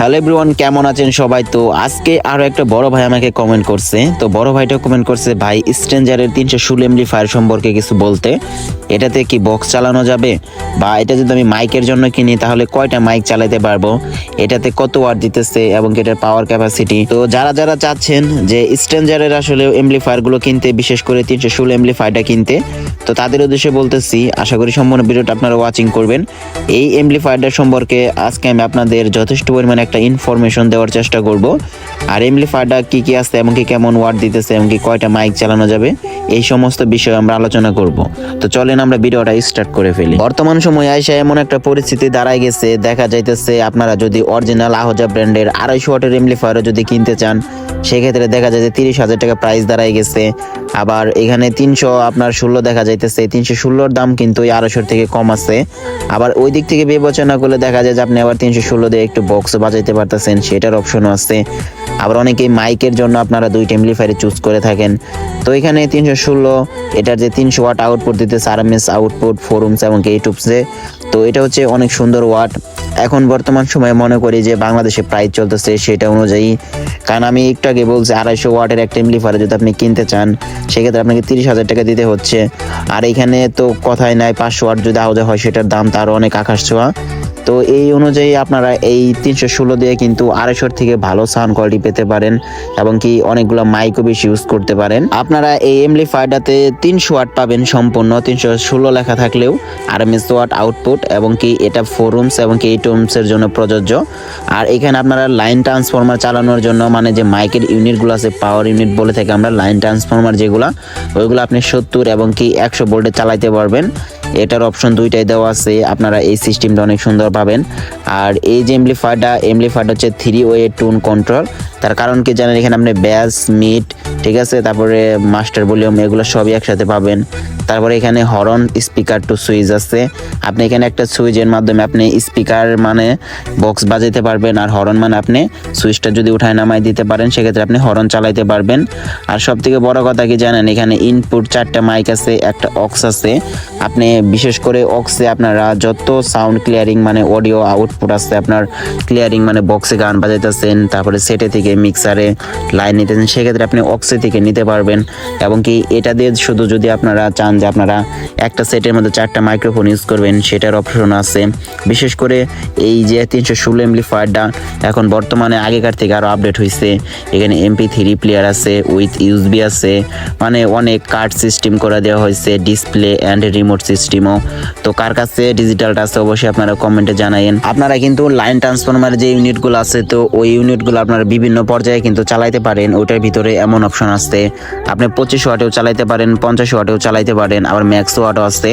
Hello কেমন আছেন সবাই? তো আজকে আরও একটা বড় ভাই আমাকে কমেন্ট করছে। তো বড় ভাইটা কমেন্ট করছে, ভাই স্ট্রেঞ্জারের তিনশো ষোলো এমডি ফায়ার সম্পর্কে কিছু বলতে। এটাতে কি বক্স চালানো যাবে? বা এটা যদি আমি মাইকের জন্য কিনি, তাহলে কয়টা মাইক চালাতে পারব? এটাতে কত ওয়াট দিতেছে এবং এটার পাওয়ার ক্যাপাসিটি তো যারা যারা চাচ্ছেন যে স্ট্রেঞ্জারের আসলে এমপ্লিফায়ারগুলো কিনতে, বিশেষ করে তিনশো ষোলো এমপ্লিফায়ারটা কিনতে, তো তাদের উদ্দেশ্যে বলতেছি, আশা করি সম্পূর্ণ ভিডিওটা আপনারা ওয়াচিং করবেন। এই এমপ্লিফায়ারটার সম্পর্কে আজকে আমি আপনাদের যথেষ্ট পরিমাণে একটা ইনফরমেশন দেওয়ার চেষ্টা করব। আর এমপ্লিফায়ারটা কি কি আছে, এমনকি কেমন ওয়ার্ড দিতেছে, এমনকি কয়টা মাইক চালানো যাবে, এই সমস্ত বিষয়ে আমরা আলোচনা করব। তো চলেন আমরা ভিডিওটা স্টার্ট করে ফেলি। বর্তমান সময়ে আইসা এমন একটা পরিস্থিতি দাঁড়ায় গেছে, দেখা যাইতেছে আপনারা যদি অরিজিনাল আহজা ব্র্যান্ডের আড়াইশো ওয়াটের এমপ্লিফায়ারও যদি কিনতে চান সেক্ষেত্রে দেখা যায় যে তিরিশ হাজার টাকা প্রাইস দাঁড়ায় গেছে। আবার এখানে তিনশো আপনার ষোলো দেখা যাইতেছে, তিনশো ষোলোর দাম কিন্তু ওই আড়াইশোর থেকে কম আছে। আবার ওই দিক থেকে বিবেচনা করলে দেখা যায় যে আপনি আবার তিনশো ষোলো দিয়ে একটু বক্স বাজাইতে পারতেছেন, সেটার অপশনও আছে। আবার অনেকেই মাইকের জন্য আপনারা দুই টেমলিফায়ারে চুজ করে থাকেন। তো এখানে তিনশো ষোলো, এটার যে তিনশো ওয়াট আউটপুট দিতেছে আরএমএস আউটপুট ফোরুমস এবং ইউটিউবসে তো এটা হচ্ছে অনেক সুন্দর ওয়াট এখন বর্তমান সময়ে মনে করি যে বাংলাদেশে প্রাইস চলতেছে সেটা অনুযায়ী। কারণ আমি একটু আগে বলছি, আড়াইশো ওয়াটের একটা এমপ্লিফায়ার যদি আপনি কিনতে চান, সেক্ষেত্রে আপনাকে তিরিশ হাজার টাকা দিতে হচ্ছে। আর এখানে তো কথাই নাই, পাঁচশো ওয়াট যদি আহত হয়, সেটার দাম তারও অনেক আকাশ ছোঁয়া। তো এই অনুযায়ী আপনারা এই তিনশো ষোলো দিয়ে কিন্তু আড়াইশোর থেকে ভালো সাউন্ড কোয়ালিটি পেতে পারেন এবং কি অনেকগুলো মাইকও বেশি ইউজ করতে পারেন। আপনারা এই এমলি এমপ্লিফায়ারটাতে তিনশো ওয়াট পাবেন সম্পূর্ণ, তিনশো ষোলো লেখা থাকলেও R M S watt output এবং কি এটা ফোর রুমস এবং কি এইট রুমসের জন্য প্রযোজ্য। আর এখানে আপনারা লাইন ট্রান্সফর্মার চালানোর জন্য মানে যে মাইকের ইউনিটগুলো আছে পাওয়ার ইউনিট বলে থাকে আমরা লাইন ট্রান্সফর্মার যেগুলো, ওইগুলো আপনি সত্তর এবং কি একশো ভোল্টে চালাইতে পারবেন। এটার অপশন দুইটাই দেওয়া আছে। আপনারা এই সিস্টেমটা অনেক সুন্দর পাবেন। আর এই যে এমপ্লিফায়ারটা এমপ্লিফায়ারটা হচ্ছে থ্রি ওয়ে টুন কন্ট্রোল তার কারণ কি জানেন? এখানে আপনি ব্যাস মিট ঠিক আছে? তারপরে মাস্টার ভলিউম এগুলো সবই একসাথে পাবেন। তারপরে এখানে হরন স্পিকার টু সুইচ আছে। আপনি এখানে একটা সুইচের মাধ্যমে আপনি স্পিকার মানে বক্স বাজাইতে পারবেন আর হরন মানে আপনি সুইচটা যদি উঠায় নামায় দিতে পারেন, সেক্ষেত্রে আপনি হরন চালাইতে পারবেন। আর সব থেকে বড় কথা কি জানেন, এখানে ইনপুট চারটা মাইক আছে, একটা অক্স আছে। আপনি বিশেষ করে অক্সে আপনারা যত সাউন্ড ক্লিয়ারিং মানে অডিও আউটপুট আছে, আপনার ক্লিয়ারিং মানে বক্সে গান বাজাইতেছেন, তারপরে সেটে থেকে মিক্সারে লাইন নিতেছেন, সেক্ষেত্রে আপনি অক্সে থেকে নিতে পারবেন। এবং কি এটা দিয়ে শুধু যদি আপনারা চান যে আপনারা একটা সেটের মধ্যে চারটা মাইক্রোফোন ইউজ করবেন, সেটার অপশন আছে। বিশেষ করে এই যে তিনশো ষোলো এমপ্লিফায়ারটা এখন বর্তমানে আগেকার থেকে আরও আপডেট হয়েছে এখানে এমপি থ্রি প্লেয়ার আছে উইথ ইউজবি আছে মানে অনেক কার্ড সিস্টেম করে দেওয়া হয়েছে ডিসপ্লে অ্যান্ড রিমোট সিস্টেমও তো কার কাছে ডিজিটালটা আছে অবশ্যই আপনারা কমেন্টে জানাইন আপনারা কিন্তু লাইন ট্রান্সফরমার যে ইউনিটগুলো আছে, তো ওই ইউনিটগুলো আপনারা বিভিন্ন পর্যায়ে কিন্তু চালাইতে পারেন। ওইটার ভিতরে এমন অপশন আছে, আপনি পঁচিশ ওয়াটেও চালাইতে পারেন পঞ্চাশ ওয়াটেও চালাইতে পারেন। আবার ম্যাক্স ওয়াটও আছে।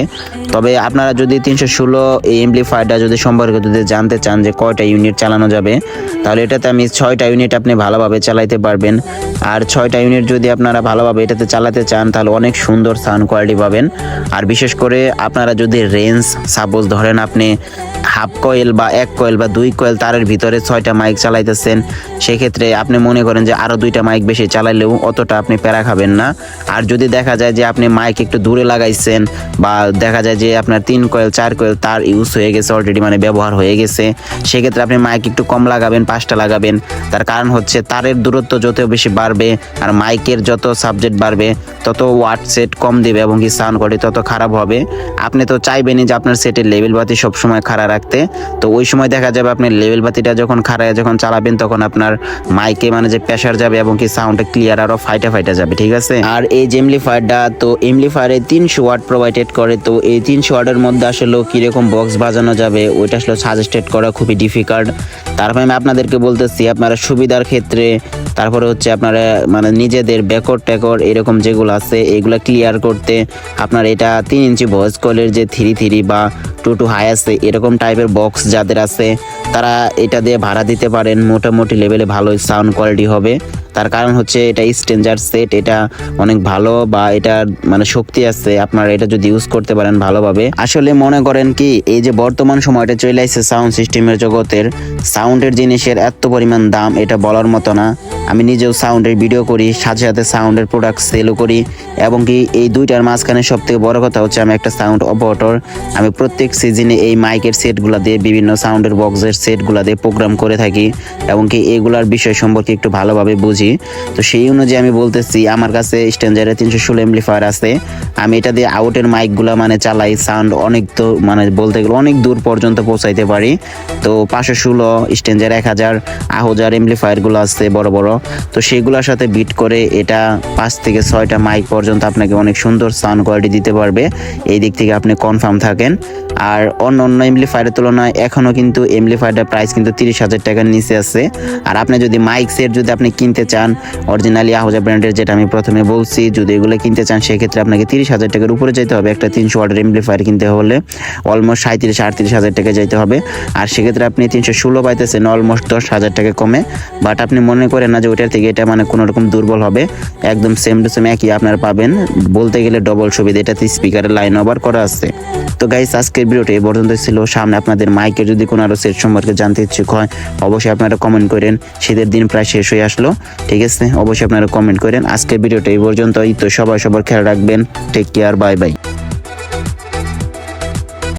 তবে আপনারা যদি তিনশো ষোলো এই এমপ্লিফায়ারটা যদি সম্পর্কে যদি জানতে চান যে কয়টা ইউনিট চালানো যাবে, তাহলে এটাতে আমি ছয়টা ইউনিট আপনি ভালোভাবে চালাইতে পারবেন। আর ছয়টা ইউনিট যদি আপনারা ভালোভাবে এটাতে চালাতে চান, তাহলে অনেক সুন্দর সাউন্ড কোয়ালিটি পাবেন। আর বিশেষ করে আপনারা যদি রেঞ্জ সাপোজ ধরেন আপনি হাফ কয়েল বা এক কয়েল বা দুই কয়েল তারের ভিতরে ছয়টা মাইক চালাইতেছেন, সেক্ষেত্রে আপনি মনে করেন যে আরও দুইটা মাইক বেশি চালাইলেও অতটা আপনি প্যারা খাবেন না। আর যদি দেখা যায় যে আপনি মাইক একটু দূরে লাগাইছেন বা দেখা যায় যে আপনার তিন কয়েল, চার কয়েল তার ইউজ হয়ে গেছে অলরেডি মানে ব্যবহার হয়ে গেছে, সেক্ষেত্রে আপনি মাইক একটু কম লাগাবেন, পাঁচটা লাগাবেন। তার কারণ হচ্ছে তারের দূরত্ব যত বেশি বাড়বে আর মাইকের যত সাবজেক্ট বাড়বে, তত ওয়াট সেট কম দেবে এবং কি সাউন্ড কোয়ালিটি তত খারাপ হবে। আপনি তো চাইবেনই যে আপনার সেটের লেভেল বাতি সবসময় খাড়া রাখতে তো ওই সময় দেখা যাবে আপনি লেভেল বাতিটা যখন খাড়ায় যখন চালাবেন তখন আপনার মাইকে মানে যে প্রেশার যাবে এবং কি সাউন্ডটা ক্লিয়ার আরও ফাইটা ফাইটা যাবে, ঠিক আছে? আর এই যে এমলিফায়ারটা তো এমলিফায়ারে তিনশো ওয়াট প্রোভাইডেড করে। তো এই তিনশো ওয়াটের মধ্যে আসলে কীরকম বক্স বাজানো যাবে, ওইটা আসলে সাজেস্টেড করা খুবই ডিফিকাল্ট তারপরে আমি আপনাদেরকে বলতেছি, আপনারা সুবিধার ক্ষেত্রে, তারপরে হচ্ছে আপনারা মানে নিজেদের ব্যাকর ট্যাকর এরকম যেগুলো আছে, এগুলো ক্লিয়ার করতে আপনার এটা তিন ইঞ্চি ভয়েস কলের যে থ্রি থ্রি বা টু টু হাই আছে, এরকম টাইপের বক্স যাদের আছে, তারা এটা দিয়ে ভাড়া দিতে পারেন। মোটামুটি লেভেলে ভালো সাউন্ড কোয়ালিটি হবে। তার কারণ হচ্ছে এটা স্ট্রেঞ্জার সেট এটা অনেক ভালো বা এটার মানে শক্তি আছে। আপনারা এটা যদি ইউজ করতে পারেন ভালোভাবে। আসলে মনে করেন কি, এই যে বর্তমান সময়টা চলে আসছে সাউন্ড সিস্টেমের জগতের সাউন্ডের জিনিসের এত পরিমাণ দাম এটা বলার মতো না। আমি নিজেও সাউন্ডের ভিডিও করি, সাথে সাথে সাউন্ডের প্রোডাক্ট সেলও করি এবং কি এই দুইটার মাঝখানে সব থেকে বড় কথা হচ্ছে আমি একটা সাউন্ড অপারেটর আমি প্রত্যেক সিজনে এই মাইকের সেটগুলো দিয়ে, বিভিন্ন সাউন্ডের বক্সের সেটগুলো দিয়ে প্রোগ্রাম করে থাকি এবং কি এগুলার বিষয় সম্পর্কে একটু ভালোভাবে বুঝি। তো সেই অনুযায়ী আমি বলতেছি, আমার কাছে স্ট্যান্ডার্ডের তিনশো ষোলো এমপ্লিফায়ার আছে। আমি এটা দিয়ে আউটের মাইকগুলো মানে চালাই সাউন্ড অনেক তো মানে বলতে গেলে অনেক দূর পর্যন্ত পৌঁছাইতে পারি। তো পাঁচশো ষোলো স্ট্যান্ডার এক হাজার, আহজার এমপ্লিফায়ারগুলো আছে বড় বড়। তো সেগুলোর সাথে বিট করে এটা পাঁচ থেকে ছয়টা মাইক পর্যন্ত আপনাকে অনেক সুন্দর সাউন্ড কোয়ালিটি দিতে পারবে। এই দিক থেকে আপনি কনফার্ম থাকেন। আর অন্য অন্য এমপ্লিফায়ারের তুলনায় এখনও কিন্তু এমপ্লিফায়ারটার প্রাইস কিন্তু তিরিশ হাজার টাকার নিচে আছে। আর আপনি যদি মাইক সেট যদি আপনি কিনতে চান অরিজিনালি আহজা ব্র্যান্ডের যেটা আমি প্রথমে বলছি, যদি এগুলো কিনতে চান, সেক্ষেত্রে আপনাকে তিরিশ হাজার টাকার উপরে যেতে হবে। একটা তিনশো ওয়াটের এমপ্লিফায়ার কিনতে হলে অলমোস্ট সাঁত্রিশ আটত্রিশ হাজার টাকা যেতে হবে। আর সেক্ষেত্রে আপনি তিনশো ষোলো পাইতেছেন অলমোস্ট দশ হাজার টাকা কমে। বাট আপনি মনে করেন না যে ওইটার থেকে এটা মানে কোনো রকম দুর্বল হবে। একদম সেম টু সেম একই আপনারা পাবেন। বলতে গেলে ডবল সুবিধা, এটাতে স্পিকারের লাইন ওভার করা আছে। তো গাইস আজকের ভিডিওটা এই পর্যন্ত ছিল। সামনে আপনাদের মাইকের যদি কোনো আরও সেট সম্পর্কে জানতে ইচ্ছুক হয়, অবশ্যই আপনারা কমেন্ট করেন। শীতের দিন প্রায় শেষ হয়ে আসলো। ঠিক আছে? অবশ্যই আপনারা কমেন্ট করেন। আজকের ভিডিওটা এই পর্যন্তই। তো সবাই সবার খেয়াল রাখবেন। Take care bye bye